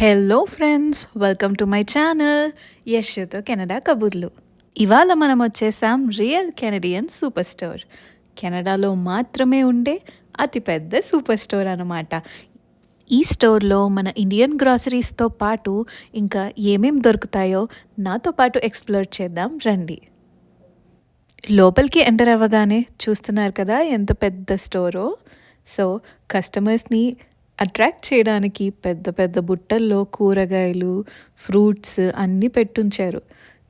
Hello friends welcome to my channel యశ్తో Canada కబుర్లు ఇవాళ మనం వచ్చేసాం రియల్ కెనడియన్ సూపర్ స్టోర్ కెనడాలో మాత్రమే ఉండే అతిపెద్ద సూపర్ స్టోర్ అనమాట ఈ స్టోర్లో మన ఇండియన్ గ్రాసరీస్తో పాటు ఇంకా ఏమేం దొరుకుతాయో నాతో పాటు ఎక్స్ప్లోర్ చేద్దాం రండి. లోపలికి ఎంటర్ అవ్వగానే చూస్తున్నారు కదా ఎంత పెద్ద స్టోరో సో కస్టమర్స్ని అట్రాక్ట్ చేయడానికి పెద్ద పెద్ద బుట్టల్లో కూరగాయలు ఫ్రూట్స్ అన్నీ పెట్టుంచారు.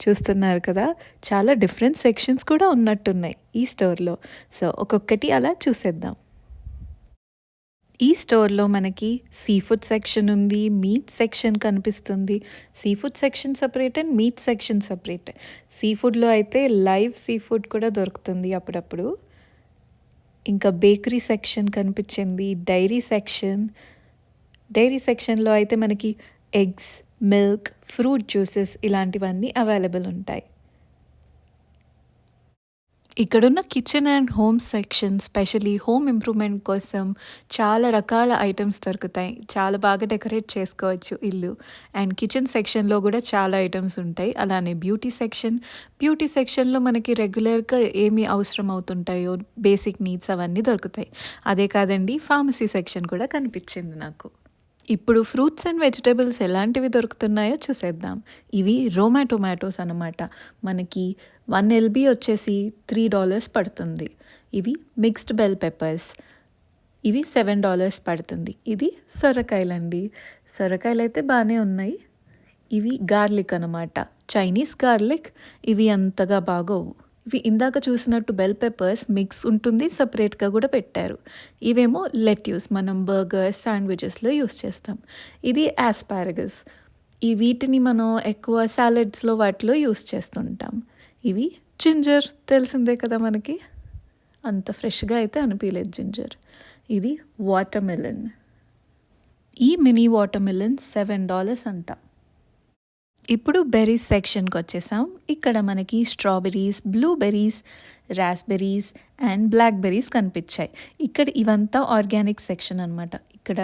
చూస్తున్నారు కదా చాలా డిఫరెంట్ సెక్షన్స్ కూడా ఉన్నట్టున్నాయి ఈ స్టోర్లో. సో ఒక్కొక్కటి అలా చూసేద్దాం. ఈ స్టోర్లో మనకి సీ ఫుడ్ సెక్షన్ ఉంది మీట్ సెక్షన్ కనిపిస్తుంది. Sea food section separate and meat section separate. Sea ఫుడ్లో అయితే లైవ్ సీ ఫుడ్ కూడా దొరుకుతుంది అప్పుడప్పుడు. ఇంకా బేకరీ సెక్షన్ కనిపించింది డైరీ సెక్షన్. డైరీ సెక్షన్లో అయితే మనకి ఎగ్స్ మిల్క్ ఫ్రూట్ జ్యూసెస్ ఇలాంటివన్నీ అవైలబుల్ ఉంటాయి. ఇక్కడున్న kitchen and home section specially home improvement కోసం చాలా రకాల ఐటమ్స్ దొరుకుతాయి. చాలా బాగా డెకరేట్ చేసుకోవచ్చు ఇల్లు. అండ్ కిచెన్ సెక్షన్లో కూడా చాలా ఐటమ్స్ ఉంటాయి. అలానే బ్యూటీ సెక్షన్ బ్యూటీ సెక్షన్లో మనకి రెగ్యులర్గా ఏమి అవసరం అవుతుంటాయో బేసిక్ నీడ్స్ అవన్నీ దొరుకుతాయి. అదే కాదండి ఫార్మసీ సెక్షన్ కూడా కనిపించింది నాకు. ఇప్పుడు ఫ్రూట్స్ అండ్ వెజిటేబుల్స్ ఎలాంటివి దొరుకుతున్నాయో చూసేద్దాం. ఇవి రోమా టొమాటోస్ అనమాట మనకి వన్ ఎల్బీ వచ్చేసి త్రీ డాలర్స్ పడుతుంది. ఇవి మిక్స్డ్ బెల్ పెప్పర్స్. ఇవి సెవెన్ డాలర్స్ పడుతుంది. ఇది సొరకాయలండి. సొరకాయలు అయితే బాగానే ఉన్నాయి. ఇవి గార్లిక్ అనమాట చైనీస్ గార్లిక్ ఇవి అంతగా బాగోవు. ఇవి ఇందాక చూసినట్టు బెల్ పెప్పర్స్ మిక్స్ ఉంటుంది సపరేట్గా కూడా పెట్టారు. ఇవేమో లెట్యూస్ మనం బర్గర్స్ శాండ్విచెస్లో యూస్ చేస్తాం. ఇది ఆస్పారగస్ ఈ వీటిని మనం ఎక్కువ సాలెడ్స్లో వాటిలో యూస్ చేస్తుంటాం. ఇవి జింజర్ తెలిసిందే కదా మనకి? అంత ఫ్రెష్గా అయితే అనిపించలేదు జింజర్ ఇది వాటర్ మిలన్ ఈ మినీ వాటర్మెలన్ సెవెన్ డాలర్స్ అంటాం. ఇప్పుడు బెర్రీస్ సెక్షన్కి వచ్చేసాం. ఇక్కడ మనకి strawberries blueberries raspberries and black berries కనిపించాయి. ఇక్కడ ఇవంతా ఆర్గానిక్ సెక్షన్ అనమాట ఇక్కడ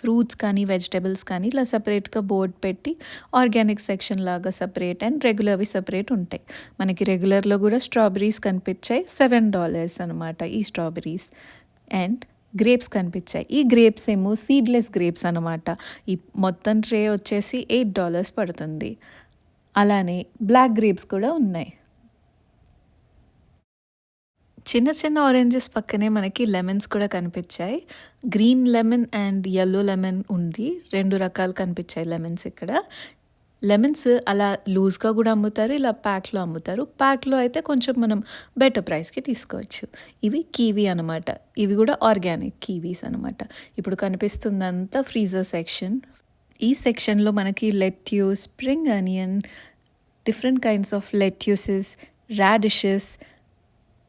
ఫ్రూట్స్ కానీ వెజిటేబుల్స్ కానీ ఇలా సపరేట్గా బోర్డ్ పెట్టి ఆర్గానిక్ సెక్షన్ లాగా సపరేట్ అండ్ రెగ్యులర్వి సపరేట్ ఉంటాయి. మనకి రెగ్యులర్లో కూడా స్ట్రాబెర్రీస్ కనిపించాయి. సెవెన్ డాలర్స్ అనమాట ఈ స్ట్రాబెర్రీస్ అండ్ గ్రేప్స్ కనిపించాయి. ఈ గ్రేప్స్ ఏమో సీడ్లెస్ గ్రేప్స్ అనమాట ఈ మొత్తం ట్రే వచ్చేసి ఎయిట్ డాలర్స్ పడుతుంది. అలానే బ్లాక్ గ్రేప్స్ కూడా ఉన్నాయి. చిన్న చిన్న ఆరెంజెస్ పక్కనే మనకి లెమన్స్ కూడా కనిపించాయి. Green lemon and yellow lemon ఉంది. రెండు రకాలు కనిపించాయి లెమన్స్ ఇక్కడ. లెమన్స్ అలా లూజ్గా కూడా అమ్ముతారు ఇలా ప్యాక్లో అమ్ముతారు. ప్యాక్లో అయితే కొంచెం మనం బెటర్ ప్రైస్కి తీసుకోవచ్చు. ఇవి కీవీ అనమాట ఇవి కూడా ఆర్గానిక్ కీవీస్ అనమాట ఇప్పుడు కనిపిస్తుందంతా ఫ్రీజర్ సెక్షన్. ఈ సెక్షన్లో మనకి lettuce spring onion different kinds of lettuces radishes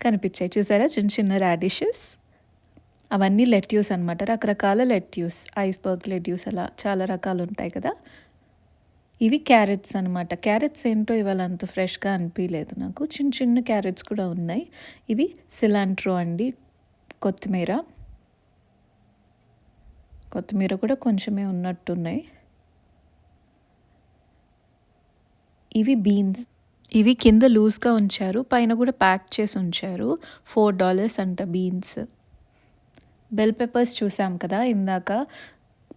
కనిపించాయి. చూసారా? చిన్న చిన్న రాడిషెస్. అవన్నీ లెట్యూస్ అనమాట రకరకాల లెట్యూస్ ఐస్బర్గ్ లెట్యూస్ అలా చాలా రకాలు ఉంటాయి కదా. ఇవి క్యారెట్స్ అనమాట క్యారెట్స్ ఏంటో ఇవాళ అంత ఫ్రెష్గా అనిపించలేదు నాకు. చిన్న చిన్న క్యారెట్స్ కూడా ఉన్నాయి. ఇవి సిలాంట్రో అండి. కొత్తిమీర. కొత్తిమీర కూడా కొంచెమే ఉన్నట్టున్నాయి. ఇవి బీన్స్. ఇవి కింద లూజ్గా ఉంచారు. పైన కూడా ప్యాక్ చేసి ఉంచారు. ఫోర్ డాలర్స్ అంట బీన్స్. బెల్ పెప్పర్స్ చూసాం కదా ఇందాక.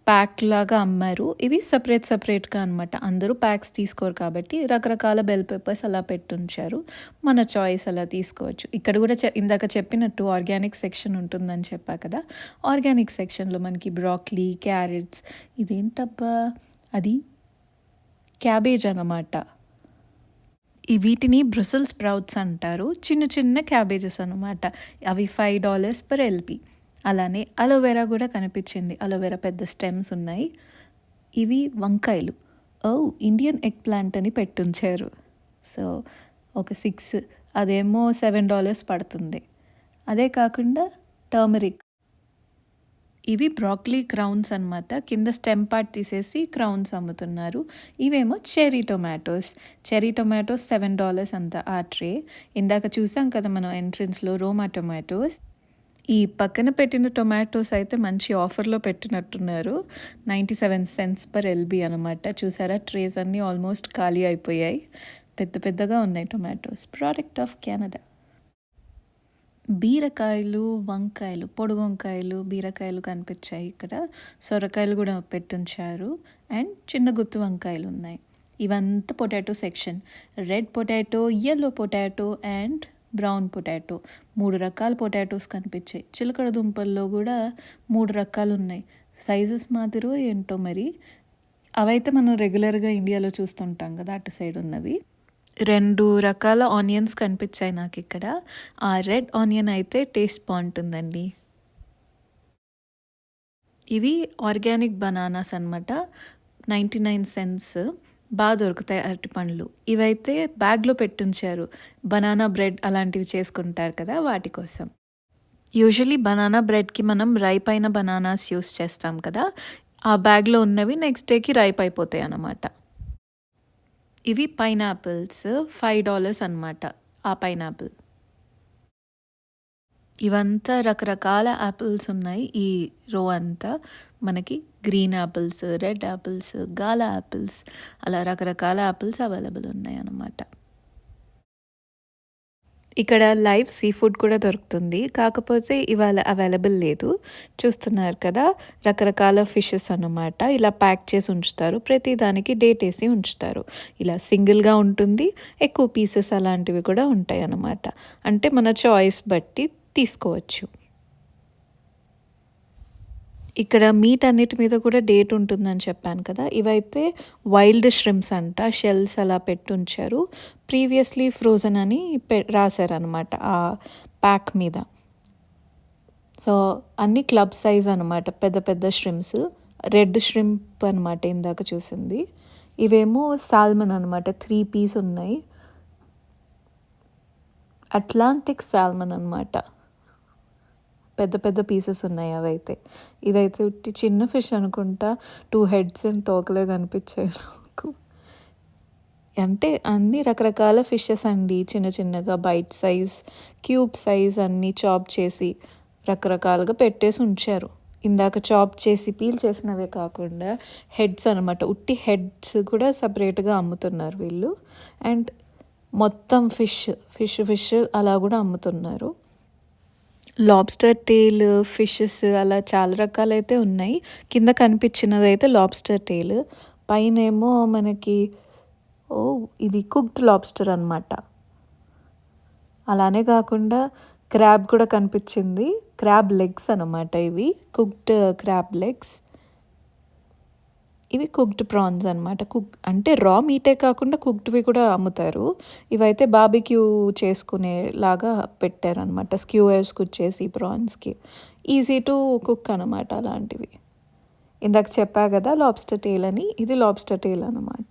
ప్యాక్ లాగా అమ్మారు. ఇవి సపరేట్ సపరేట్గా అనమాట అందరూ ప్యాక్స్ తీసుకోరు కాబట్టి రకరకాల బెల్ పేపర్స్ అలా పెట్టుంచారు. మన చాయిస్ అలా తీసుకోవచ్చు. ఇక్కడ కూడా చె ఇందాక చెప్పినట్టు ఆర్గానిక్ సెక్షన్ ఉంటుందని చెప్పా కదా. ఆర్గానిక్ సెక్షన్లో మనకి బ్రాక్లీ క్యారెట్స్ ఇదేంటబ్బా? అది క్యాబేజ్ అనమాట ఈ వీటిని బ్రుసెల్ స్ప్రౌట్స్ అంటారు. చిన్న చిన్న క్యాబేజెస్ అనమాట అవి ఫైవ్ డాలర్స్ పర్ ఎల్పీ అలానే అలోవెరా కూడా కనిపించింది. అలోవెరా పెద్ద స్టెమ్స్ ఉన్నాయి. ఇవి వంకాయలు. ఓ ఇండియన్ ఎగ్ ప్లాంట్ అని పెట్టుంచారు. సో ఒక సిక్స్ అదేమో సెవెన్ డాలర్స్ పడుతుంది. అదే కాకుండా టర్మరిక్. ఇవి బ్రాక్లీ క్రౌన్స్ అనమాట కింద స్టెమ్ పార్ట్ తీసేసి క్రౌన్స్ అమ్ముతున్నారు. ఇవేమో cherry tomatoes. Cherry tomatoes seven dollars అంత ఆ ట్రే. ఇందాక చూసాం కదా మనం ఎంట్రన్స్లో రోమా టొమాటోస్. ఈ పక్కన పెట్టిన టొమాటోస్ అయితే మంచి ఆఫర్‌లో పెట్టినట్టున్నారు. Ninety seven cents per LB అనమాట. చూసారా ట్రేస్ అన్నీ ఆల్మోస్ట్ ఖాళీ అయిపోయాయి. పెద్ద పెద్దగా ఉన్నాయి టొమాటోస్. Product of Canada. బీరకాయలు, వంకాయలు, పొడుగు వంకాయలు, బీరకాయలు కనిపించాయి ఇక్కడ. సొరకాయలు కూడా పెట్టుంచారు. అండ్ చిన్న గుత్తు వంకాయలు ఉన్నాయి ఇవంతా potato section. Red potato, yellow potato and brown potato. మూడు రకాల పొటాటోస్ కనిపించాయి. చిలకడ దుంపల్లో గూడా 3 రకాలున్నాయి. సైజెస్ మాదిరో ఏంటో మరి. అవైతే మనం రెగ్యులర్‌గా ఇండియాలో చూస్తుంటాం కదా అటు సైడ్ ఉన్నవి. రెండు రకాల ఆనియన్స్ కనిపించాయి నాకు ఇక్కడ ఆ రెడ్ ఆనియన్ అయితే టేస్ట్ బాగుంటుందండి ఇవి ఆర్గానిక్ బనానాస్ అనమాట. 99 సెంట్స్. బాగా దొరుకుతాయి అరటిపండ్లు. ఇవైతే బ్యాగ్‌లో పెట్టుంచారు. బనానా బ్రెడ్ అలాంటివి చేసుకుంటారు కదా! వాటి కోసం. యూజువల్లీ బనానా బ్రెడ్‌కి మనం రైప్ అయిన బనానాస్ యూస్ చేస్తాం కదా! ఆ బ్యాగ్‌లో ఉన్నవి నెక్స్ట్ డేకి రైప్ అయిపోతాయన్నమాట. ఇవి పైనాపిల్స్. ఫైవ్ డాలర్స్ అనమాట. ఆ పైనాపిల్. ఇవంతా రకరకాల యాపిల్స్ ఉన్నాయి. ఈ రో అంతా. మనకి green apples, red apples, Gala apples అలా రకరకాల యాపిల్స్ అవైలబుల్ ఉన్నాయి అన్నమాట ఇక్కడ లైవ్ సీ ఫుడ్ కూడా దొరుకుతుంది. కాకపోతే ఇవాళ అవైలబుల్ లేదు. చూస్తున్నారు కదా! రకరకాల ఫిషెస్ అన్నమాట. ఇలా ప్యాక్ చేసి ఉంచుతారు. ప్రతి దానికి డేట్ వేసి ఉంచుతారు. ఇలా సింగిల్‌గా ఉంటుంది. ఎక్కువ పీసెస్ అలాంటివి కూడా ఉంటాయి అన్నమాట అంటే మన చాయిస్ బట్టి తీసుకోవచ్చు. ఇక్కడ మీట్ అన్నిటి మీద కూడా డేట్ ఉంటుందని చెప్పాను కదా! ఇవైతే వైల్డ్ ష్రిమ్స్ అంట. షెల్స్ అలా పెట్టుంచారు. ప్రీవియస్‌లీ ఫ్రోజన్ అని పె రాశారనమాట ఆ ప్యాక్ మీద. సో, అన్ని క్లబ్ సైజ్ అనమాట. పెద్ద పెద్ద ష్రిమ్స్ రెడ్ ష్రింప్ అనమాట ఇందాక చూసింది. ఇవేమో సాల్మన్ అనమాట. త్రీ పీస్ ఉన్నాయి. అట్లాంటిక్ సాల్మన్ అనమాట. పెద్ద పెద్ద పీసెస్ ఉన్నాయి అవైతే. ఇదైతే ఉట్టి చిన్న ఫిష్ అనుకుంటా. టూ హెడ్స్ అండ్ తోకలే కనిపించాయి నాకు. అంటే అన్ని రకరకాల ఫిషెస్ అండి. చిన్న చిన్నగా బైట్ సైజ్, క్యూబ్ సైజ్ అన్నీ చాప్ చేసి రకరకాలుగా పెట్టేసి ఉంచారు. ఇందాక చాప్ చేసి పీల్ చేసినవే కాకుండా హెడ్స్ అనమాట. ఉట్టి హెడ్స్ కూడా సపరేట్గా అమ్ముతున్నారు వీళ్ళు. అండ్ మొత్తం ఫిష్, ఫిష్ ఫిష్ అలా కూడా అమ్ముతున్నారు. లాబ్స్టర్ టేల్ ఫిషెస్ అలా చాలా రకాలైతే ఉన్నాయి. కింద కనిపించినదైతే లాబ్స్టర్ టెయిల్. పైనేమో మనకి ఓ ఇది కుక్డ్ లాబ్స్టర్ అనమాట. అలానే కాకుండా క్రాబ్ కూడా కనిపించింది. క్రాబ్ లెగ్స్ అనమాట ఇవి. Cooked crab legs. ఇవి కుక్డ్ ప్రాన్స్ అనమాట. కుక్ అంటే రా మీటే కాకుండా కుక్డ్‌వి కూడా అమ్ముతారు. ఇవైతే బాబిక్యూ చేసుకునేలాగా పెట్టారనమాట. స్క్యూయర్స్ కుచ్చేసి ప్రాన్స్‌కి. ఈజీ టు కుక్ అనమాట అలాంటివి. ఇందాక చెప్పా కదా లాబ్స్టర్ టెయిల్ అని. ఇది లాబ్స్టర్ టెయిల్ అనమాట.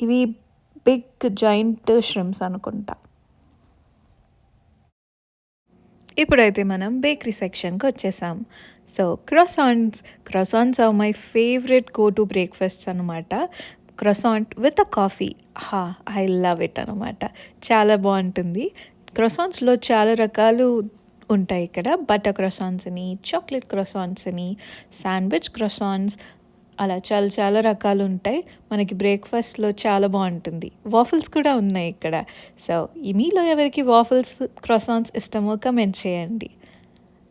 ఇవి బిగ్ జాయింట్ ష్రిమ్స్ అనుకుంటా. ఇప్పుడైతే మనం బేకరీ సెక్షన్‌కి వచ్చేసాం. So, croissants croissants are my favourite go to breakfasts అనమాట. Croissant with a coffee. హా ఐ లవ్ ఇట్ అనమాట. చాలా బాగుంటుంది క్రొసాన్స్లో చాలా రకాలు ఉంటాయి ఇక్కడ. బటర్ క్రోసాంట్స్ అని, చాక్లెట్ క్రోసాంట్స్ అని, శాండ్విచ్ క్రొసాన్స్ అలా చాలా చాలా రకాలు ఉంటాయి మనకి బ్రేక్‌ఫాస్ట్‌లో చాలా బాగుంటుంది వాఫిల్స్ కూడా ఉన్నాయి ఇక్కడ. సో, మీలో ఎవరికి వాఫిల్స్, క్రొసాన్స్ ఇష్టమో కమెంట్ చేయండి.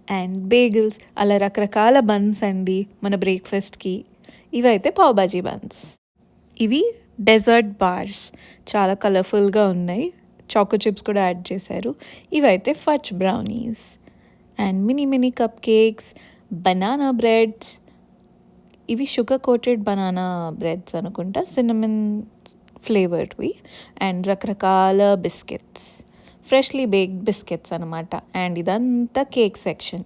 అండ్ బేగిల్స్ అలా రకరకాల బన్స్ అండి మన బ్రేక్‌ఫాస్ట్‌కి. ఇవైతే పావుబాజీ బన్స్. ఇవి డెజర్ట్ బార్స్. చాలా కలర్‌ఫుల్‌గా ఉన్నాయి. చాకో చిప్స్ కూడా యాడ్ చేశారు. ఇవైతే fudge brownies. And mini mini cupcakes, banana breads. ఇవి షుగర్ కోటెడ్ బనానా బ్రెడ్స్ అనుకుంటా. సినమన్ ఫ్లేవర్డ్‌వి. అండ్ రకరకాల బిస్కెట్స్. ఫ్రెష్‌లీ బేక్డ్ బిస్కెట్స్ అనమాట. అండ్ ఇదంతా కేక్ సెక్షన్.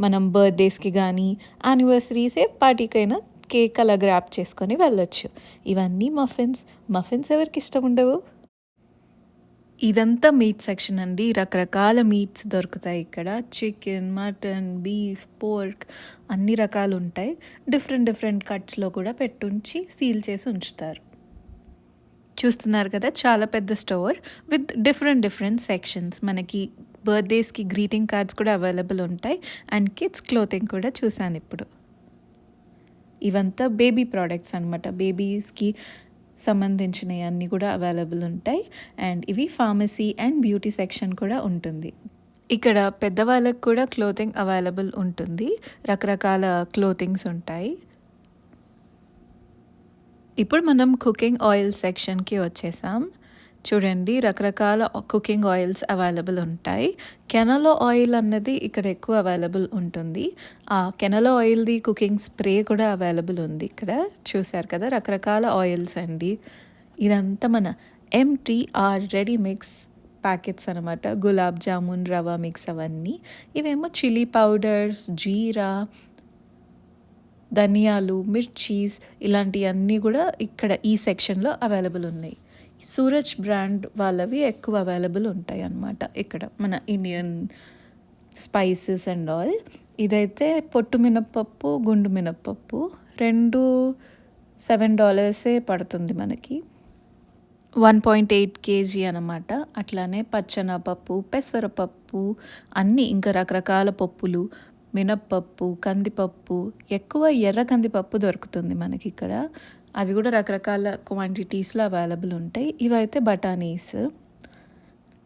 మనం బర్త్‌డేస్‌కి కానీ యానివర్సరీస్ ఏ పార్టీకైనా కేక్ అలా గ్రాప్ చేసుకొని వెళ్ళొచ్చు. ఇవన్నీ మఫిన్స్. మఫిన్స్ ఎవరికి ఇష్టం ఉండవు? ఇదంతా మీట్ సెక్షన్ అండి. రకరకాల మీట్స్ దొరుకుతాయి ఇక్కడ. చికెన్, మటన్, బీఫ్, పోర్క్ అన్ని రకాలు ఉంటాయి డిఫరెంట్ డిఫరెంట్ కట్స్‌లో కూడా పెట్టుంచి సీల్ చేసి ఉంచుతారు. చూస్తున్నారు కదా! చాలా పెద్ద store with different different sections. మనకి బర్త్డేస్కి గ్రీటింగ్ కార్డ్స్ కూడా అవైలబుల్ ఉంటాయి అండ్ కిడ్స్ క్లోతింగ్ కూడా చూశాను ఇప్పుడు ఇవంతా బేబీ ప్రోడక్ట్స్ అనమాట బేబీస్కి సంబంధించినవి అన్నీ కూడా అవైలబుల్ ఉంటాయి. అండ్ ఇవి ఫార్మసీ అండ్ బ్యూటీ సెక్షన్ కూడా ఉంటుంది. ఇక్కడ పెద్దవాళ్ళకు కూడా క్లోతింగ్ అవైలబుల్ ఉంటుంది. రకరకాల క్లోతింగ్స్ ఉంటాయి. ఇప్పుడు మనం కుకింగ్ ఆయిల్ సెక్షన్కి వచ్చేసాం. చూడండి రకరకాల కుకింగ్ ఆయిల్స్ అవైలబుల్ ఉంటాయి. కెనలో ఆయిల్ అన్నది ఇక్కడ ఎక్కువ అవైలబుల్ ఉంటుంది. ఆ కెనలో ఆయిల్ది కుకింగ్ స్ప్రే కూడా అవైలబుల్ ఉంది ఇక్కడ. చూశారు కదా రకరకాల ఆయిల్స్ అండి. ఇదంతా మన ఎంటీఆర్ రెడీ మిక్స్ ప్యాకెట్స్ అనమాట గులాబ్ జామున్ రవా మిక్స్ అవన్నీ. ఇవేమో చిల్లీ పౌడర్స్ జీరా ధనియాలు మిర్చీస్ ఇలాంటివన్నీ కూడా ఇక్కడ ఈ సెక్షన్లో అవైలబుల్ ఉన్నాయి. సూరజ్ బ్రాండ్ వాళ్ళవి ఎక్కువ అవైలబుల్ ఉంటాయి అన్నమాట ఇక్కడ మన ఇండియన్ స్పైసెస్ అండ్ ఆల్. ఇదైతే పొట్టు మినప్పప్పు గుండు మినప్పప్పు. రెండు సెవెన్ డాలర్సే పడుతుంది మనకి. వన్ పాయింట్ ఎయిట్ కేజీ అనమాట అట్లానే పచ్చనపప్పు పెసరపప్పు అన్నీ ఇంకా రకరకాల పప్పులు మినప్పప్పు కందిపప్పు ఎక్కువ ఎర్ర కందిపప్పు దొరుకుతుంది మనకి ఇక్కడ. అవి కూడా రకరకాల క్వాంటిటీస్లో అవైలబుల్ ఉంటాయి. ఇవైతే బఠానీస్.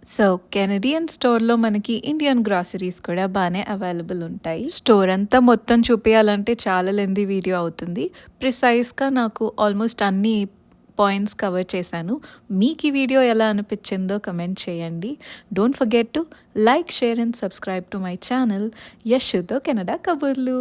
సో కెనడియన్ స్టోర్లో మనకి ఇండియన్ గ్రాసరీస్ కూడా బాగానే అవైలబుల్ ఉంటాయి. స్టోర్ అంతా మొత్తం చూపించాలంటే చాలా లెంది వీడియో అవుతుంది. ప్రిసైజ్గా నాకు ఆల్మోస్ట్ అన్ని పాయింట్స్ కవర్ చేశాను. మీకు ఈ వీడియో ఎలా అనిపించిందో కమెంట్ చేయండి. Don't forget to like share and subscribe to my channel యశుతో Canada కబుర్లు